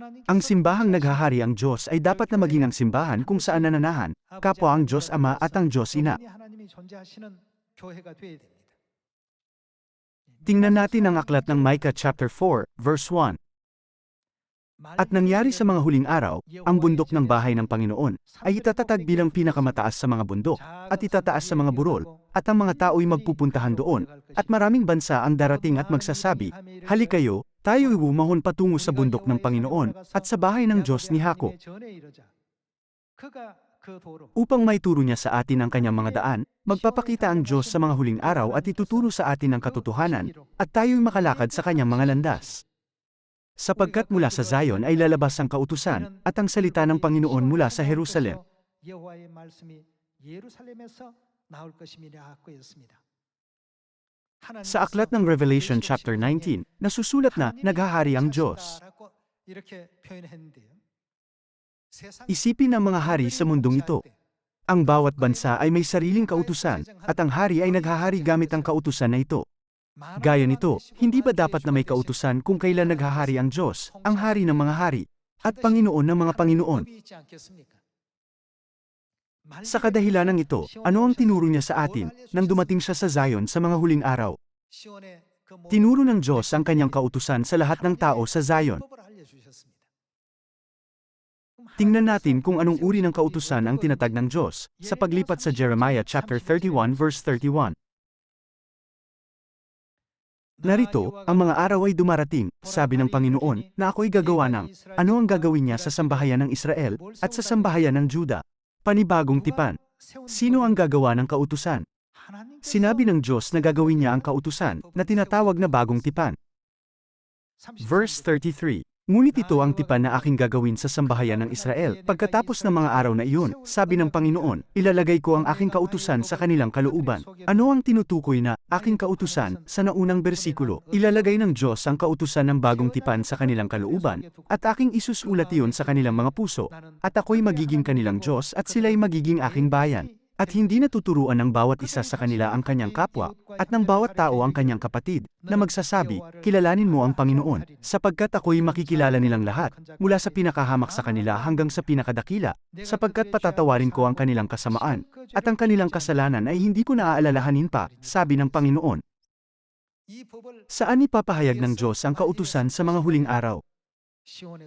Ang simbahang naghahari ang Diyos ay dapat na maging ang simbahan kung saan nananahan, kapwa ang Diyos Ama at ang Diyos Ina. Tingnan natin ang aklat ng Micah chapter 4, verse 1. At nangyari sa mga huling araw, ang bundok ng bahay ng Panginoon ay itatatag bilang pinakamataas sa mga bundok, at itataas sa mga burol, at ang mga tao'y magpupuntahan doon, at maraming bansa ang darating at magsasabi, Hali kayo, tayo'y umahon patungo sa bundok ng Panginoon, at sa bahay ng Diyos ni Jacob, upang maituro niya sa atin ang kanyang mga daan, magpapakita ang Diyos sa mga huling araw at ituturo sa atin ang katotohanan, at tayo'y makalakad sa kanyang mga landas. Sapagkat mula sa Zion ay lalabas ang kautusan, at ang salita ng Panginoon mula sa Jerusalem. 여호와의 말씀이 예루살렘에서 나올 것임이라 하였습니다. Sa aklat ng Revelation chapter 19, nasusulat na naghahari ang Diyos. Isipin ang mga hari sa mundong ito. Ang bawat bansa ay may sariling kautusan, at ang hari ay naghahari gamit ang kautusan na ito. Gaya nito, hindi ba dapat na may kautusan kung kailan naghahari ang Diyos, ang hari ng mga hari, at Panginoon ng mga Panginoon? Sa kadahilanang ito, ano ang tinuro niya sa atin, nang dumating siya sa Zion sa mga huling araw? Tinuro ng Diyos ang kanyang kautusan sa lahat ng tao sa Zion. Tingnan natin kung anong uri ng kautusan ang tinatag ng Diyos, sa paglipat sa Jeremiah chapter 31 verse 31. Narito, ang mga araw ay dumarating, sabi ng Panginoon, na ako'y gagawa ng, ano ang gagawin niya sa sambahayan ng Israel, at sa sambahayan ng Juda? Panibagong tipan. Sino ang gagawa ng kautusan? Sinabi ng Diyos na gagawin niya ang kautusan, na tinatawag na bagong tipan. Verse 33. Ngunit ito ang tipan na aking gagawin sa sambahayan ng Israel. Pagkatapos ng mga araw na iyon, sabi ng Panginoon, ilalagay ko ang aking kautusan sa kanilang kalooban. Ano ang tinutukoy na aking kautusan sa naunang bersikulo? Ilalagay ng Diyos ang kautusan ng bagong tipan sa kanilang kalooban, at aking isusulat iyon sa kanilang mga puso, at ako'y magiging kanilang Diyos at sila'y magiging aking bayan. At hindi natuturuan ng bawat isa sa kanila ang kanyang kapwa, at ng bawat tao ang kanyang kapatid, na magsasabi, kilalanin mo ang Panginoon, sapagkat ako'y makikilala nilang lahat, mula sa pinakahamak sa kanila hanggang sa pinakadakila, sapagkat patatawarin ko ang kanilang kasamaan, at ang kanilang kasalanan ay hindi ko naaalalahanin pa, sabi ng Panginoon. Saan ipapahayag ng Diyos ang kautusan sa mga huling araw?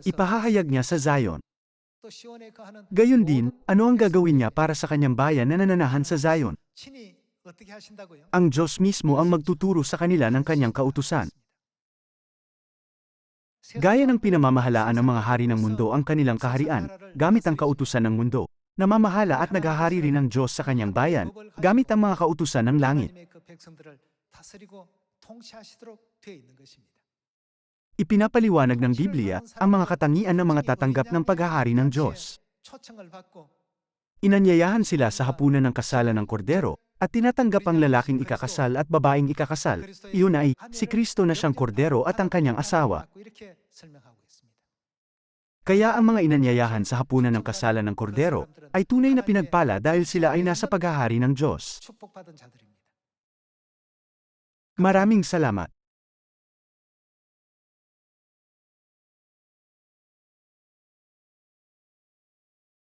Ipahahayag niya sa Zion. Gayon din, ano ang gagawin niya para sa kanyang bayan na nananahan sa Zion? Ang Diyos mismo ang magtuturo sa kanila ng kanyang kautusan. Gaya ng pinamamahalaan ng mga hari ng mundo ang kanilang kaharian, gamit ang kautusan ng mundo, namamahala at naghahari rin ang Diyos sa kanyang bayan, gamit ang mga kautusan ng langit. Ipinapaliwanag ng Biblia ang mga katangian ng mga tatanggap ng paghahari ng Diyos. Inanyayahan sila sa hapunan ng kasalan ng kordero, at tinatanggap ang lalaking ikakasal at babaeng ikakasal. Iyon ay, si Kristo na siyang kordero at ang kanyang asawa. Kaya ang mga inanyayahan sa hapunan ng kasalan ng kordero, ay tunay na pinagpala dahil sila ay nasa paghahari ng Diyos. Maraming salamat.